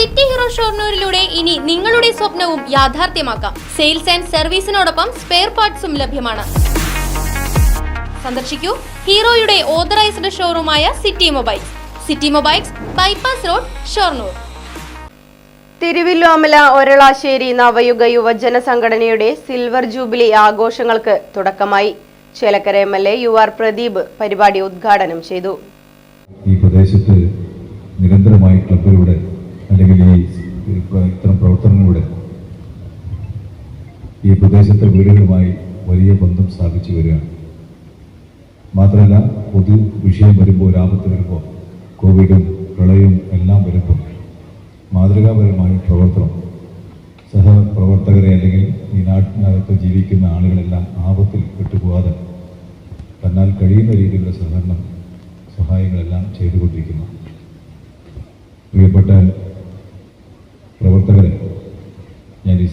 City hero ഷോർണൂരിലൂടെ ഇനി നിങ്ങളുടെ സ്വപ്നവും യാഥാർത്ഥ്യമാക്കാം. സെയിൽസ് ആൻഡ് സർവീസിനോടൊപ്പം സ്പെയർ പാർട്സും ലഭ്യമാണ്. സന്ദർശിക്കൂ ഹീറോയുടെ authorised ഷോറൂമായ city mobiles. City mobiles bypass road Shoranur. Thiruvilwamala Oralassery നവയുഗ യുവജന സംഘടനയുടെ സിൽവർ ജൂബിലി ആഘോഷങ്ങൾക്ക് തുടക്കമായി. Chelakkara M L A U R Pradeep പരിപാടി ഉദ്ഘാടനം ചെയ്തു. ഈ പ്രദേശത്ത് നിരന്തരമായി ക്ലബിലൂടെ അല്ലെങ്കിൽ ഈ ഇത്തരം പ്രവർത്തനങ്ങളുടെ ഈ പ്രദേശത്തെ വീടുകളുമായി വലിയ ബന്ധം സ്ഥാപിച്ചു വരികയാണ്. മാത്രമല്ല പൊതു വിഷയം വരുമ്പോൾ ഒരാപത്ത് വരുമ്പോൾ കോവിഡും പ്രളയവും എല്ലാം വരുമ്പോൾ മാതൃകാപരമായ പ്രവർത്തനം സഹപ്രവർത്തകരെ അല്ലെങ്കിൽ ഈ നാട്ടിനകത്ത് ജീവിക്കുന്ന ആളുകളെല്ലാം ആപത്തിൽ പെട്ടുപോകാതെ തന്നാൽ കഴിയുന്ന രീതിയിലുള്ള സഹകരണം സഹായങ്ങളെല്ലാം ചെയ്തുകൊണ്ടിരിക്കുന്നു. പ്രിയപ്പെട്ട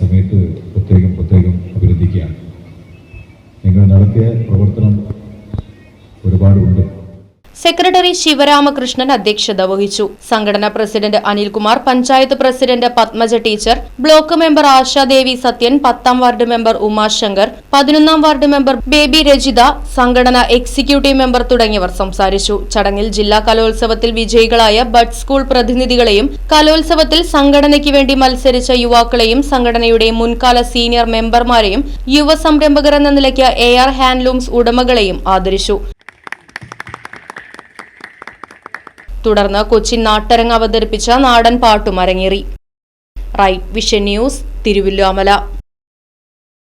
സമയത്ത് പ്രത്യേകം പ്രത്യേകം അഭിനന്ദിക്കുകയാണ്. നിങ്ങൾ നടത്തിയ പ്രവർത്തനം സെക്രട്ടറി ശിവരാമകൃഷ്ണൻ അധ്യക്ഷത വഹിച്ചു. സംഘടനാ president Anilkumar panchayat president Padmaja teacher block member Ashadevi Sathyan പത്താം വാർഡ് മെമ്പർ ഉമാശങ്കർ പതിനൊന്നാം വാർഡ് മെമ്പർ ബേബി രജിത സംഘടന എക്സിക്യൂട്ടീവ് മെമ്പർ തുടങ്ങിയവർ സംസാരിച്ചു. ചടങ്ങിൽ ജില്ലാ കലോത്സവത്തിൽ വിജയികളായ ബഡ് സ്കൂൾ പ്രതിനിധികളെയും കലോത്സവത്തിൽ സംഘടനയ്ക്ക് വേണ്ടി മത്സരിച്ച യുവാക്കളെയും സംഘടനയുടെ മുൻകാല സീനിയർ മെമ്പർമാരെയും യുവ സംരംഭകർ എന്ന നിലയ്ക്ക് എ ആർ ഹാൻഡ്ലൂംസ് ഉടമകളെയും ആദരിച്ചു. തുടർന്ന് കൊച്ചിൻ നാട്ടരങ്ങ് അവതരിപ്പിച്ച നാടൻ പാട്ടും അരങ്ങേറി. Right vision news Thiruvilwamala